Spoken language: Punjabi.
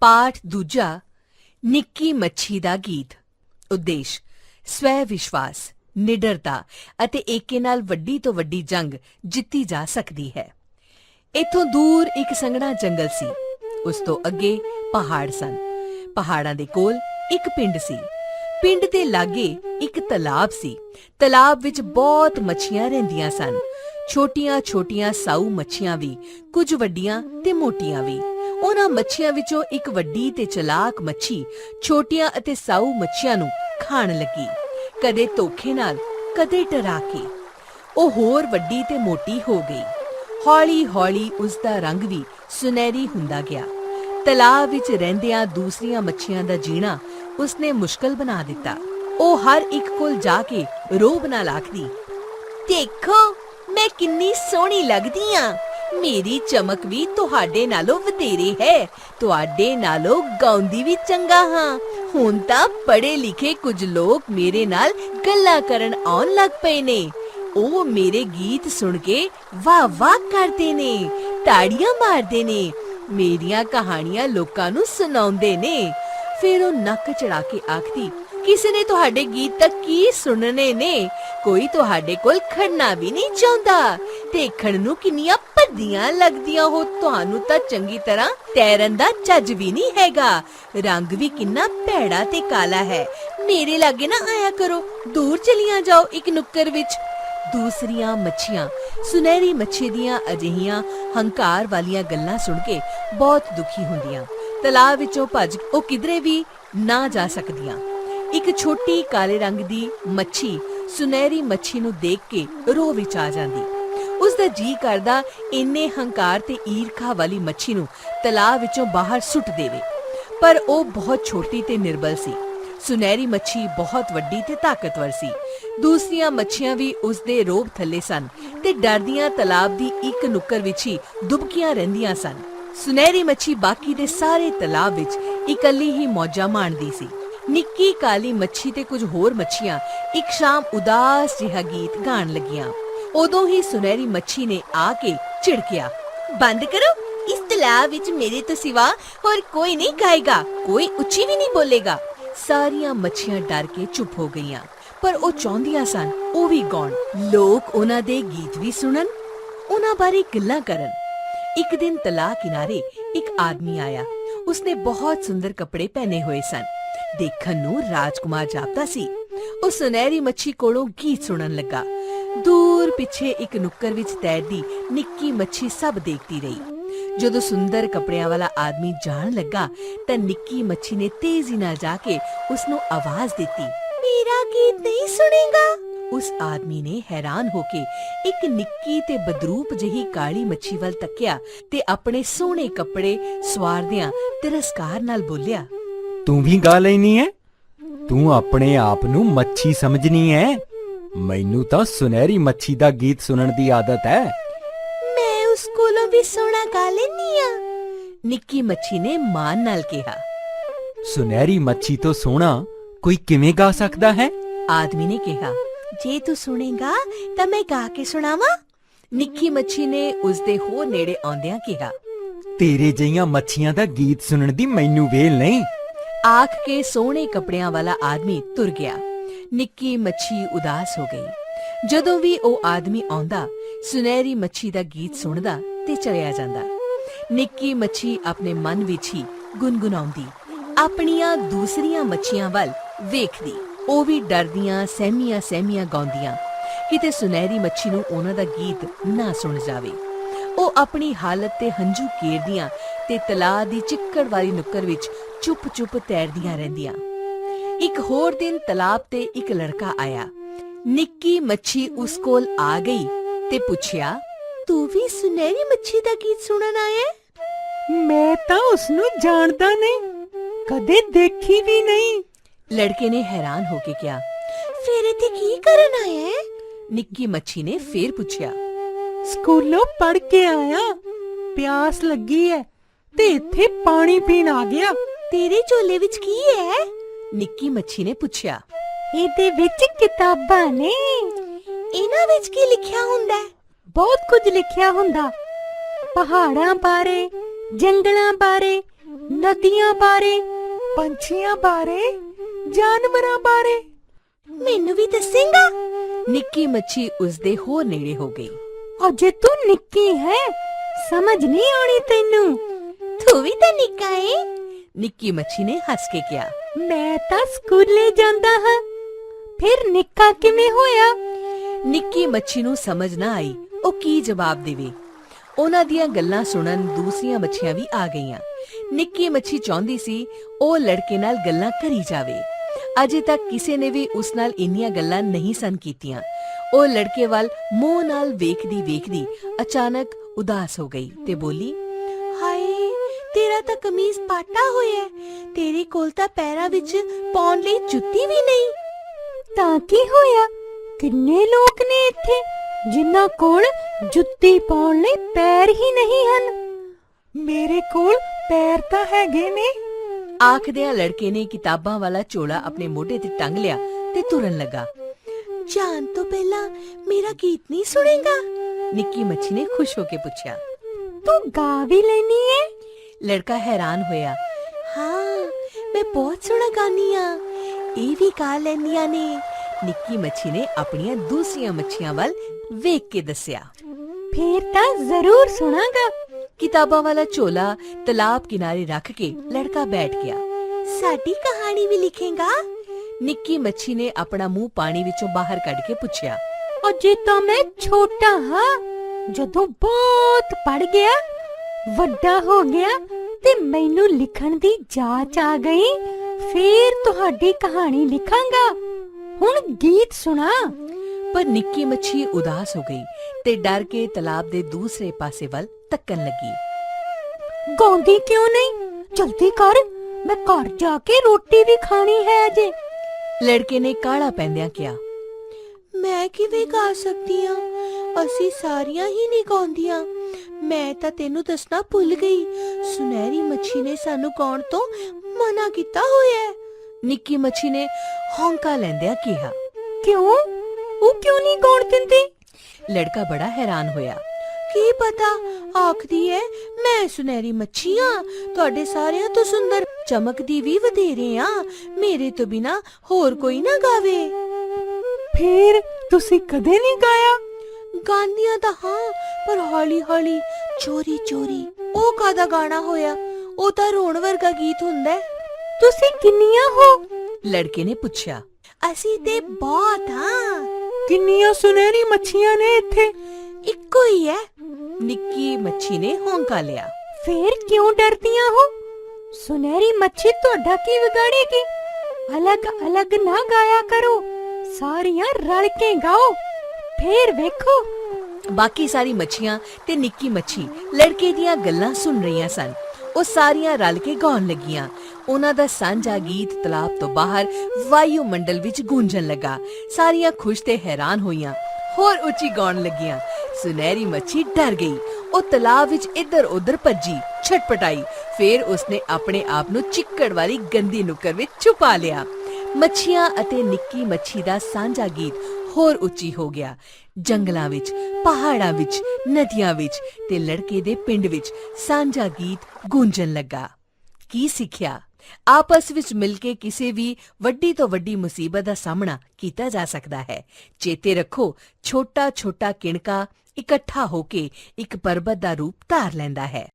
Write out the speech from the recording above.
ਪਾਠ ਦੂਜਾ, ਨਿੱਕੀ ਮੱਛੀ ਦਾ ਗੀਤ। ਉਦੇਸ਼ ਸਵੈ ਵਿਸ਼ਵਾਸ ਨਿਡਰਤਾ ਅਤੇ ਏਕੇ ਨਾਲ ਵੱਡੀ ਤੋਂ ਵੱਡੀ ਜੰਗ ਜਿੱਤੀ ਜਾ ਸਕਦੀ ਹੈ। ਇਥੋਂ ਦੂਰ ਇੱਕ ਸੰਘਣਾ ਜੰਗਲ ਸੀ। ਉਸ ਤੋਂ ਅੱਗੇ ਪਹਾੜ ਸਨ। ਪਹਾੜਾਂ ਦੇ ਕੋਲ ਇੱਕ ਪਿੰਡ ਸੀ। ਪਿੰਡ ਦੇ ਲਾਗੇ ਇੱਕ ਤਲਾਬ ਸੀ। ਤਲਾਬ ਵਿੱਚ ਬਹੁਤ ਮੱਛੀਆਂ ਰਹਿੰਦੀਆਂ ਸਨ। ਛੋਟੀਆਂ-ਛੋਟੀਆਂ ਸਾਊ ਮੱਛੀਆਂ ਵੀ, ਕੁਝ ਵੱਡੀਆਂ ਤੇ ਮੋਟੀਆਂ ਵੀ। ਉਹਨਾਂ ਮੱਛੀਆਂ ਵਿੱਚੋਂ ਇੱਕ ਵੱਡੀ ਤੇ ਚਲਾਕ ਮੱਛੀ ਛੋਟੀਆਂ ਅਤੇ ਸਾਊ ਮੱਛੀਆਂ ਨੂੰ ਖਾਣ ਲੱਗੀ। ਕਦੇ ਧੋਖੇ ਨਾਲ, ਕਦੇ ਡਰਾ ਕੇ। ਉਹ ਹੋਰ ਵੱਡੀ ਤੇ ਮੋਟੀ ਹੋ ਗਈ। ਹੌਲੀ-ਹੌਲੀ ਉਸ ਦਾ ਰੰਗ ਵੀ ਸੁਨਹਿਰੀ ਹੁੰਦਾ ਗਿਆ। ਤਲਾਬ ਵਿੱਚ ਰਹਿੰਦਿਆਂ ਦੂਸਰੀਆਂ ਮੱਛੀਆਂ ਦਾ ਜੀਣਾ ਉਸਨੇ ਮੁਸ਼ਕਲ ਬਣਾ ਦਿੱਤਾ। ਉਹ ਹਰ ਇੱਕ ਕੋਲ ਜਾ ਕੇ ਰੋਬ ਨਾਲ ਆਖਦੀ ਦੇਖੋ, ਮੈਂ ਕਿੰਨੀ ਸੋਹਣੀ ਲੱਗਦੀ ਆ। ਮੇਰੀ ਚਮਕ ਵੀ ਤੁਹਾਡੇ ਨਾਲੋਂ ਵਧੇਰੇ ਹੈ। ਤੁਹਾਡੇ ਨਾਲੋਂ ਗਾਉਂਦੀ ਵੀ ਚੰਗਾ ਹਾਂ। ਹੁਣ ਤਾਂ ਪੜ੍ਹੇ ਲਿਖੇ ਕੁਝ ਲੋਕ ਮੇਰੇ ਨਾਲ ਗੱਲਾਂ ਕਰਨ ਆਉਣ ਲੱਗ ਪਏ ਨੇ। ਉਹ ਮੇਰੇ ਗੀਤ ਸੁਣ ਕੇ ਵਾਹ ਵਾਹ ਕਰਦੇ ਨੇ, ਤਾੜੀਆਂ ਮਾਰਦੇ ਨੇ, ਮੇਰੀਆਂ ਕਹਾਣੀਆਂ ਲੋਕਾਂ ਨੂੰ ਸੁਣਾਉਂਦੇ ਨੇ। ਫਿਰ ਉਹ ਨੱਕ ਚੜਾ ਕੇ ਆਖਦੀ, ਕਿਸੇ ਨੇ ਤੁਹਾਡੇ ਗੀਤ ਤੱਕ ਕੀ ਸੁਣਨੇ ਨੇ? ਕੋਈ ਤੁਹਾਡੇ ਕੋਲ ਖੜਨਾ ਵੀ ਨਹੀਂ ਚਾਹੁੰਦਾ। ਦੇਖਣ ਨੂੰ ਕਿੰਨੀਆਂ ਭੱਦੀਆਂ ਲੱਗਦੀਆਂ ਹੋ ਤੁਹਾਨੂੰ ਤਾਂ ਚੰਗੀ ਤਰ੍ਹਾਂ ਤੈਰਨ ਦਾ ਚੱਜ ਵੀ ਨਹੀਂ ਹੈਗਾ। ਰੰਗ ਵੀ ਕਿੰਨਾ ਭੈੜਾ ਤੇ ਕਾਲਾ ਹੈ। ਮੇਰੇ ਲਾਗੇ ਨਾ ਆਇਆ ਕਰੋ। ਦੂਰ ਚਲੀਆਂ ਜਾਓ ਇੱਕ ਨੁੱਕਰ ਵਿੱਚ। ਦੂਸਰੀਆਂ ਮੱਛੀਆਂ। ਸੁਨਹਿਰੀ ਮੱਛੀ ਦੀਆਂ ਅਜਿਹੀਆਂ ਹੰਕਾਰ ਵਾਲੀਆਂ ਗੱਲਾਂ ਸੁਣ ਕੇ ਬਹੁਤ ਦੁਖੀ ਹੁੰਦੀਆਂ। ਤਲਾਬ ਵਿੱਚੋਂ ਭੱਜ ਉਹ ਕਿਧਰੇ ਵੀ ਨਾ ਜਾ ਸਕਦੀਆਂ। ਇੱਕ ਛੋਟੀ ਕਾਲੇ ਰੰਗ ਦੀ ਮੱਛੀ ਸੁਨਹਿਰੀ ਮੱਛੀ ਨੂੰ ਦੇਖ ਕੇ ਰੋ ਵਿੱਚ ਆ ਜਾਂਦੀ। ਉਸ ਦਾ ਜੀ ਕਰਦਾ ਇੰਨੇ ਹੰਕਾਰ ਤੇ ਈਰਖਾ ਵਾਲੀ ਮੱਛੀ ਨੂੰ ਤਲਾਬ ਵਿੱਚੋਂ ਬਾਹਰ ਸੁੱਟ ਦੇਵੇ। ਪਰ ਉਹ ਬਹੁਤ ਛੋਟੀ ਤੇ ਨਿਰਬਲ ਸੀ। ਸੁਨਹਿਰੀ ਮੱਛੀ ਬਹੁਤ ਵੱਡੀ ਤੇ ਤਾਕਤਵਰ ਸੀ। ਦੂਸਰੀਆਂ ਮੱਛੀਆਂ ਵੀ ਉਸ ਦੇ ਰੋਬ ਥੱਲੇ ਸਨ ਤੇ ਡਰਦੀਆਂ ਤਲਾਬ ਦੀ ਇੱਕ ਨੁੱਕਰ ਵਿੱਚ ਹੀ ਦੁਬਕੀਆਂ ਰਹਿੰਦੀਆਂ ਸਨ। ਸੁਨਹਿਰੀ ਮੱਛੀ ਬਾਕੀ ਦੇ ਸਾਰੇ ਤਲਾਬ ਵਿੱਚ ਇਕੱਲੀ ਹੀ ਮੌਜਾਂ ਮਾਣਦੀ ਸੀ। ਨਿੱਕੀ ਕਾਲੀ ਮੱਛੀ ਤੇ ਕੁਝ ਹੋਰ ਮੱਛੀਆਂ ਇੱਕ ਸ਼ਾਮ ਉਦਾਸ ਜਿਹਾ ਗੀਤ ਗਾਣ ਲੱਗੀਆਂ। ਉਦੋਂ ਹੀ ਸੁਨਹਿਰੀ ਮੱਛੀ ਨੇ ਆ ਕੇ ਝਿੜਕਿਆ। ਬੰਦ ਕਰੋ, ਇਸ ਤਲਾਬ ਵਿੱਚ ਮੇਰੇ ਤੋਂ ਸਿਵਾ ਹੋਰ ਕੋਈ ਨਹੀਂ ਗਾਏਗਾ ਕੋਈ ਉੱਚੀ ਵੀ ਨਹੀਂ ਬੋਲੇਗਾ। ਸਾਰੀਆਂ ਮੱਛੀਆਂ ਡਰ ਕੇ ਚੁੱਪ ਹੋ ਗਈਆਂ, ਪਰ ਉਹ ਚਾਹੁੰਦੀਆਂ ਸਨ, ਉਹ ਵੀ ਗਾਉਣ ਲੋਕ ਉਹਨਾਂ ਦੇ ਗੀਤ ਵੀ ਸੁਣਨ, ਉਹਨਾਂ ਬਾਰੇ ਗੱਲਾਂ ਕਰਨ। ਇੱਕ ਦਿਨ ਤਲਾਬ ਕਿਨਾਰੇ ਇੱਕ ਆਦਮੀ ਆਇਆ। ਉਸਨੇ ਬਹੁਤ ਸੁੰਦਰ ਕੱਪੜੇ ਪਹਿਨੇ ਹੋਏ ਸਨ। ਦੇਖਣ ਨੂੰ ਰਾਜਕੁਮਾਰ ਜਾਪਦਾ ਸੀ। ਉਹ ਸੁਨਹਿਰੀ ਮੱਛੀ ਕੋਲੋਂ ਗੀਤ ਸੁਣਨ ਲੱਗਾ। ਦੂਰ ਪਿੱਛੇ ਇੱਕ ਨੁੱਕਰ ਵਿੱਚ ਤੈਰਦੀ ਨਿੱਕੀ ਮੱਛੀ ਸਭ ਦੇਖਦੀ ਰਹੀ। ਜਦੋਂ ਸੁੰਦਰ ਕੱਪੜਿਆਂ ਵਾਲਾ ਆਦਮੀ ਜਾਣ ਲੱਗਾ, ਤਾਂ ਨਿੱਕੀ ਮੱਛੀ ਨੇ ਤੇਜ਼ੀ ਨਾਲ ਜਾ ਕੇ ਉਸ ਨੂੰ ਆਵਾਜ਼ ਦਿੱਤੀ, ਮੇਰਾ ਗੀਤ ਨਹੀਂ ਸੁਣੇਗਾ? ਉਸ ਆਦਮੀ ਨੇ ਹੈਰਾਨ ਹੋ ਕੇ ਇੱਕ ਨਿੱਕੀ ਤੇ ਬਦਰੂਪ ਜਿਹੀ ਕਾਲੀ ਮੱਛੀ ਵੱਲ ਤੱਕਿਆ ਤੇ ਆਪਣੇ ਸੋਹਣੇ ਕੱਪੜੇ ਸਵਾਰਦਿਆਂ ਤਿਰਸਕਾਰ ਨਾਲ ਬੋਲਿਆ, ਤੂੰ ਵੀ ਗਾ ਲੈਣੀ ਹੈ ਤੂੰ ਆਪਣੇ ਆਪ ਨੂੰ ਮੱਛੀ ਸਮਝਣੀ ਹੈ ਮੈਨੂੰ ਤਾਂ ਸੁਨਹਿਰੀ ਮੱਛੀ ਦਾ ਗੀਤ ਸੁਣਨ ਦੀ ਆਦਤ ਹੈ। ਮੈਂ ਉਸ ਕੋਲੋਂ ਵੀ ਸੋਹਣਾ ਗਾ ਲੈਨੀ ਆ ਨਿੱਕੀ ਮੱਛੀ ਨੇ ਮਾਨ ਨਾਲ ਕਿਹਾ। ਸੁਨਹਿਰੀ ਮੱਛੀ ਤੋਂ ਸੋਹਣਾ ਕੋਈ ਕਿਵੇਂ ਗਾ ਸਕਦਾ ਹੈ? ਆਦਮੀ ਨੇ ਕਿਹਾ ਜੇ ਤੂੰ ਸੁਣੇਗਾ ਤਾਂ ਮੈਂ ਗਾ ਕੇ ਸੁਣਾਵਾਂ। ਨਿੱਕੀ ਮੱਛੀ ਨੇ ਉਸ ਦੇ ਹੋਰ ਨੇੜੇ ਆਉਂਦਿਆਂ ਕਿਹਾ ਤੇਰੇ ਜਿਹੀਆਂ ਮੱਛੀਆਂ ਦਾ ਗੀਤ ਸੁਣਨ ਦੀ ਮੈਨੂੰ ਵੇਲ ਨਹੀਂ। ਆਖ ਕੇ ਸੋਹਣੇ ਕੱਪੜਿਆਂ ਵਾਲਾ ਆਦਮੀ ਤੁਰ ਗਿਆ। ਨਿੱਕੀ ਮੱਛੀ ਉਦਾਸ ਹੋ ਗਈ। ਜਦੋਂ ਵੀ ਉਹ ਆਦਮੀ ਆਉਂਦਾ, ਸੁਨਹਿਰੀ ਮੱਛੀ ਦਾ ਗੀਤ ਸੁਣਦਾ ਤੇ ਚਲਿਆ ਜਾਂਦਾ। ਨਿੱਕੀ ਮੱਛੀ ਆਪਣੇ ਮਨ ਵਿੱਚ ਹੀ ਗੁੰਗੁਨਾਉਂਦੀ ਆਪਣੀਆਂ ਦੂਸਰੀਆਂ ਮੱਛੀਆਂ ਵੱਲ ਵੇਖਦੀ। ਉਹ ਵੀ ਡਰਦੀਆਂ, ਸਹਿਮੀਆਂ ਸਹਿਮੀਆਂ ਗਾਉਂਦੀਆਂ। ਕਿਤੇ ਸੁਨਹਿਰੀ ਮੱਛੀ ਨੂੰ ਉਹਨਾਂ ਦਾ ਗੀਤ ਨਾ ਸੁਣ ਜਾਵੇ। ਉਹ ਆਪਣੀ ਹਾਲਤ ਤੇ ਹੰਝੂ ਕੇਰਦੀਆਂ ਤੇ ਤਲਾਅ ਦੀ ਚਿੱਕੜ ਵਾਲੀ ਨੁੱਕਰ ਵਿੱਚ ਚੁੱਪ-ਚੁੱਪ ਤੈਰਦੀਆਂ ਰਹਿੰਦੀਆਂ। ਇੱਕ ਹੋਰ ਦਿਨ ਤਲਾਬ ਤੇ ਇੱਕ ਲੜਕਾ ਆਇਆ। ਨਿੱਕੀ ਮੱਛੀ ਉਸ ਕੋਲ ਆ ਗਈ ਤੇ ਪੁੱਛਿਆ ਤੂੰ ਵੀ ਸੁਨਹਿਰੀ ਮੱਛੀ ਦਾ ਗੀਤ ਸੁਣਨ ਆਇਆ ਹੈ?" ਮੈਂ ਤਾਂ ਉਸ ਨੂੰ ਜਾਣਦਾ ਨਹੀਂ ਕਦੇ ਦੇਖੀ ਵੀ ਨਹੀਂ। ਲੜਕੇ ਨੇ ਹੈਰਾਨ ਹੋ ਕੇ ਕਿਹਾ ਫਿਰ ਇੱਥੇ ਕੀ ਕਰਨ ਆਇਆ ਹੈ? ਨਿੱਕੀ ਮੱਛੀ ਨੇ ਫੇਰ ਪੁੱਛਿਆ ਸਕੂਲੋਂ ਪੜ ਕੇ ਆਇਆ ਪਿਆਸ ਲੱਗੀ ਹੈ ਤੇ ਇੱਥੇ ਪਾਣੀ ਪੀਣ ਆ ਗਿਆ। ਤੇਰੇ ਝੋਲੇ ਵਿੱਚ ਕੀ ਹੈ? ਨਿੱਕੀ ਮੱਛੀ ਨੇ ਪੁੱਛਿਆ, ਇਹਦੇ ਵਿੱਚ ਕਿਤਾਬਾਂ ਨੇ? ਇਹਨਾਂ ਵਿੱਚ ਕੀ ਲਿਖਿਆ ਹੁੰਦਾ? ਹੈ ਬਹੁਤ ਕੁਝ ਲਿਖਿਆ ਹੁੰਦਾ। ਪਹਾੜਾਂ ਬਾਰੇ, ਜੰਗਲਾਂ ਬਾਰੇ, ਨਦੀਆਂ ਬਾਰੇ, ਪੰਛੀਆਂ ਬਾਰੇ, ਜਾਨਵਰਾਂ ਬਾਰੇ। ਮੈਨੂੰ ਵੀ ਦੱਸੇਂਗਾ? ਨਿੱਕੀ ਮੱਛੀ ਉਸਦੇ ਹੋਰ ਨੇੜੇ ਹੋ ਗਈ। ਅਜੇ ਤੂੰ ਨਿੱਕੀ ਹੈ, ਸਮਝ ਨਹੀਂ ਆਉਣੀ ਤੈਨੂੰ। ਤੂੰ ਵੀ ਤਾਂ ਨਿੱਕਾ ਏ। ਨਿੱਕੀ ਮੱਛੀ ਨੇ ਹੱਸ ਕੇ ਕਿਹਾ ਮੈਂ ਤਾਂ ਸਕੂਲੇ ਜਾਂਦਾ ਹਾਂ। ਫਿਰ ਨਿੱਕਾ ਕਿਵੇਂ ਹੋਇਆ? ਨਿੱਕੀ ਮੱਛੀ ਨੂੰ ਸਮਝ ਨਾ ਆਈ। ਉਹ ਕੀ ਜਵਾਬ ਦੇਵੇ? ਉਹਨਾਂ ਦੀਆਂ ਗੱਲਾਂ ਸੁਣਨ ਦੂਸਰੀਆਂ ਮੱਛੀਆਂ ਵੀ ਆ ਗਈਆਂ। ਨਿੱਕੀ ਮੱਛੀ ਚਾਹੁੰਦੀ ਸੀ ਉਹ ਲੜਕੇ ਨਾਲ ਗੱਲਾਂ ਕਰੀ ਜਾਵੇ। ਅਜੇ ਤੱਕ ਕਿਸੇ ਨੇ ਵੀ ਉਸ ਨਾਲ ਇੰਨੀਆਂ ਗੱਲਾਂ ਨਹੀਂ ਸਨ ਕੀਤੀਆਂ। ਉਹ ਲੜਕੇ ਵੱਲ ਮੂੰਹ ਨਾਲ ਵੇਖਦੀ ਵੇਖਦੀ ਅਚਾਨਕ ਉਦਾਸ ਹੋ ਗਈ ਤੇ ਬੋਲੀ ਤਾਂ ਕਮੀਜ਼ ਪਾਟਾ ਹੋਇਆ ਹੈ। ਤੇਰੇ ਕੋਲ ਤਾਂ ਪੈਰਾਂ ਵਿੱਚ ਪਾਉਣ ਲਈ ਜੁੱਤੀ ਵੀ ਨਹੀਂ। ਤਾਂ ਕੀ ਹੋਇਆ? ਕਿੰਨੇ ਲੋਕ ਨੇ ਇੱਥੇ ਜਿਨ੍ਹਾਂ ਕੋਲ ਜੁੱਤੀ ਪਾਉਣ ਲਈ ਪੈਰ ਹੀ ਨਹੀਂ ਹਨ? ਮੇਰੇ ਕੋਲ ਪੈਰ ਤਾਂ ਹੈਗੇ ਨੇ। ਆਖਦਿਆਂ ਲੜਕੇ ਨੇ ਕਿਤਾਬਾਂ ਵਾਲਾ ਝੋਲਾ ਆਪਣੇ ਮੋਢੇ ਤੇ ਟੰਗ ਲਿਆ ਤੇ ਤੁਰਨ ਲੱਗਾ। ਜਾਣ ਤੋਂ ਪਹਿਲਾਂ ਮੇਰਾ ਗੀਤ ਨਹੀਂ ਸੁਣੇਗਾ? ਨਿੱਕੀ ਮੱਛੀ ਨੇ ਖੁਸ਼ ਹੋ ਕੇ ਪੁੱਛਿਆ। ਤੂੰ ਗਾ ਵੀ ਲੈਣੀ ਏ। ਲੜਕਾ ਹੈਰਾਨ ਹੋਇਆ ਹਾਂ ਮੈਂ ਬਹੁਤ ਸੋਹਣਾ ਗਾਨੀ ਆ ਇਹ ਵੀ ਗਾ ਲੈਂਦੀਆਂ ਨੇ ਨਿੱਕੀ ਮੱਛੀ ਨੇ ਆਪਣੀਆਂ ਦੂਸਰੀਆਂ ਮੱਛੀਆਂ ਵੱਲ ਵੇਖ ਕੇ ਦੱਸਿਆ ਫੇਰ ਤਾਂ ਜ਼ਰੂਰ ਸੁਣਾਗਾ ਕਿਤਾਬਾਂ ਵਾਲਾ ਝੋਲਾ ਤਲਾਬ ਕਿਨਾਰੇ ਰੱਖ ਕੇ ਲੜਕਾ ਬੈਠ ਗਿਆ ਸਾਡੀ ਕਹਾਣੀ ਵੀ ਲਿਖੇਗਾ ਨਿੱਕੀ ਮੱਛੀ ਨੇ ਆਪਣਾ ਮੂੰਹ ਪਾਣੀ ਵਿੱਚੋਂ ਬਾਹਰ ਕੱਢ ਕੇ ਪੁੱਛਿਆ ਅਜੇ ਤਾਂ ਮੈਂ ਛੋਟਾ ਹਾਂ ਜਦੋਂ ਬਹੁਤ ਪੜ ਗਿਆ ਵੱਡਾ ਹੋ ਗਿਆ ਤੇ ਮੈਨੂੰ ਲਿਖਣ ਦੀ ਜਾਚ ਆ ਗਈ। ਫੇਰ ਤੁਹਾਡੀ ਕਹਾਣੀ ਲਿਖਾਂਗਾ। ਹੁਣ ਗੀਤ ਸੁਣਾ। ਪਰ ਨਿੱਕੀ ਮੱਛੀ ਉਦਾਸ ਹੋ ਗਈ ਤੇ ਡਰ ਕੇ ਤਲਾਬ ਦੇ ਦੂਸਰੇ ਪਾਸੇ ਵੱਲ ਤੱਕਣ ਲੱਗੀ। ਗਾਉਂਦੀ ਕਿਉਂ ਨਹੀਂ? ਜਲਦੀ ਕਰ। ਮੈਂ ਘਰ ਜਾ ਕੇ ਰੋਟੀ ਵੀ ਖਾਣੀ ਹੈ ਅਜੇ। ਲੜਕੇ ਨੇ ਕਾਲਾ ਪੈਂਦਿਆਂ ਕਿਹਾ ਮੈਂ ਕਿਵੇਂ ਗਾ ਸਕਦੀ ਆ ਅਸੀਂ ਸਾਰੀਆਂ ਹੀ ਨਹੀਂ ਗਾਉਂਦੀਆਂ। ਮੈਂ ਤਾਂ ਤੈਨੂੰ ਦੱਸਣਾ ਭੁੱਲ ਗਈ। ਸੁਨਹਿਰੀ ਮੱਛੀ ਨੇ ਸਾਨੂੰ ਗਾਉਣ ਤੋਂ ਮਨਾ ਕੀਤਾ ਹੋਇਆ ਹੈ। ਨਿੱਕੀ ਮੱਛੀ ਨੇ ਹੌਂਕਾ ਲੈਂਦਿਆਂ ਕਿਹਾ ਕਿਉਂ? ਉਹ ਕਿਉਂ ਨਹੀਂ ਗਾਉਣ ਦਿੰਦੀ? ਲੜਕਾ ਬੜਾ ਹੈਰਾਨ ਹੋਇਆ ਕੀ ਪਤਾ? ਆਖਦੀ ਹੈ ਮੈਂ ਸੁਨਹਿਰੀ ਮੱਛੀ ਆ ਤੁਹਾਡੇ ਸਾਰਿਆਂ ਤੋਂ ਸੁੰਦਰ ਚਮਕਦੀ ਵੀ ਵਧੇਰੇ ਆ ਮੇਰੇ ਤੋਂ ਬਿਨਾ ਹੋਰ ਕੋਈ ਨਾ ਗਾਵੇ। ਫੇਰ ਤੁਸੀਂ ਕਦੇ ਨਹੀਂ ਗਾਇਆ? ਗਾਂਦੀਆਂ ਤਾਂ ਹਾਂ ਪਰ ਹੌਲੀ ਹੌਲੀ ਚੋਰੀ ਚੋਰੀ। ਉਹ ਕਾਦਾ ਗਾਣਾ ਹੋਇਆ? ਉਹ ਤਾਂ ਰੋਣ ਵਰਗਾ ਗੀਤ ਹੁੰਦਾ ਹੈ। ਤੁਸੀਂ ਕਿੰਨੀਆਂ ਹੋ? ਲੜਕੇ ਨੇ ਪੁੱਛਿਆ। ਅਸੀਂ ਤੇ ਬਹੁਤ ਹਾਂ। ਕਿੰਨੀਆਂ ਸੁਨਹਿਰੀ ਮੱਛੀਆਂ ਨੇ ਇੱਥੇ। ਇੱਕੋ ਹੀ ਹੈ। ਨਿੱਕੀ ਮੱਛੀ ਨੇ ਹੌਂਕਾ ਲਿਆ। ਫੇਰ ਕਿਉਂ ਡਰਦੀਆਂ ਹੋ? ਸੁਨਹਿਰੀ ਮੱਛੀ ਤੁਹਾਡਾ ਕੀ ਵਿਗਾੜੇਗੀ? ਅਲੱਗ-ਅਲੱਗ ਨਾ ਗਾਇਆ ਕਰੋ। ਸਾਰੀਆਂ ਰਲ ਕੇ ਗਾਓ। ਫੇਰ ਵੇਖੋ। ਬਾਕੀ ਸਾਰੀ ਮੱਛੀਆਂ ਤੇ ਨਿੱਕੀ ਮੱਛੀ ਲੜਕੇ ਦੀਆਂ ਗੱਲਾਂ ਸੁਣ ਰਹੀਆਂ ਸਨ। ਉਹ ਸਾਰੀਆਂ ਰਲ ਕੇ ਗਾਉਣ ਲੱਗੀਆਂ। ਉਹਨਾਂ ਦਾ ਸਾਂਝਾ ਗੀਤ ਤਲਾਬ ਤੋਂ ਬਾਹਰ ਵਾਯੂ ਮੰਡਲ ਵਿੱਚ ਗੂੰਜਣ ਲੱਗਾ। ਸਾਰੀਆਂ ਖੁਸ਼ ਤੇ ਹੈਰਾਨ ਹੋਈਆਂ। ਹੋਰ ਉੱਚੀ ਗਾਉਣ ਲੱਗੀਆਂ। ਸੁਨਹਿਰੀ ਮੱਛੀ ਡਰ ਗਈ। ਉਹ ਤਲਾਬ ਵਿੱਚ ਇੱਧਰ-ਉੱਧਰ ਭੱਜੀ, ਛਟਪਟਾਈ। ਫਿਰ ਉਸਨੇ ਆਪਣੇ ਆਪ ਨੂੰ ਚਿੱਕੜ ਵਾਲੀ ਗੰਦੀ ਨੁੱਕਰ ਵਿੱਚ ਛੁਪਾ ਲਿਆ। ਮੱਛੀਆਂ ਅਤੇ ਨਿੱਕੀ ਮੱਛੀ ਦਾ ਸਾਂਝਾ ਗੀਤ ਹੋਰ ਉੱਚੀ ਹੋ ਗਿਆ। ਜੰਗਲਾਂ ਵਿੱਚ, ਪਹਾੜਾਂ ਵਿੱਚ, ਨਦੀਆਂ ਵਿੱਚ ਤੇ ਲੜਕੇ ਦੇ ਪਿੰਡ ਵਿੱਚ ਸਾਂਝਾ ਗੀਤ ਗੂੰਜਣ ਲੱਗਾ। ਕੀ ਸਿੱਖਿਆ? ਆਪਸ ਵਿੱਚ ਮਿਲ ਕੇ ਕਿਸੇ ਵੀ ਵੱਡੀ ਤੋਂ ਵੱਡੀ ਮੁਸੀਬਤ ਦਾ ਸਾਹਮਣਾ ਕੀਤਾ ਜਾ ਸਕਦਾ ਹੈ। ਚੇਤੇ ਰੱਖੋ ਛੋਟਾ ਛੋਟਾ ਕਿਣਕਾ ਇਕੱਠਾ ਹੋ ਕੇ ਇੱਕ ਪਰਬਤ ਦਾ ਰੂਪ ਧਾਰ ਲੈਂਦਾ ਹੈ।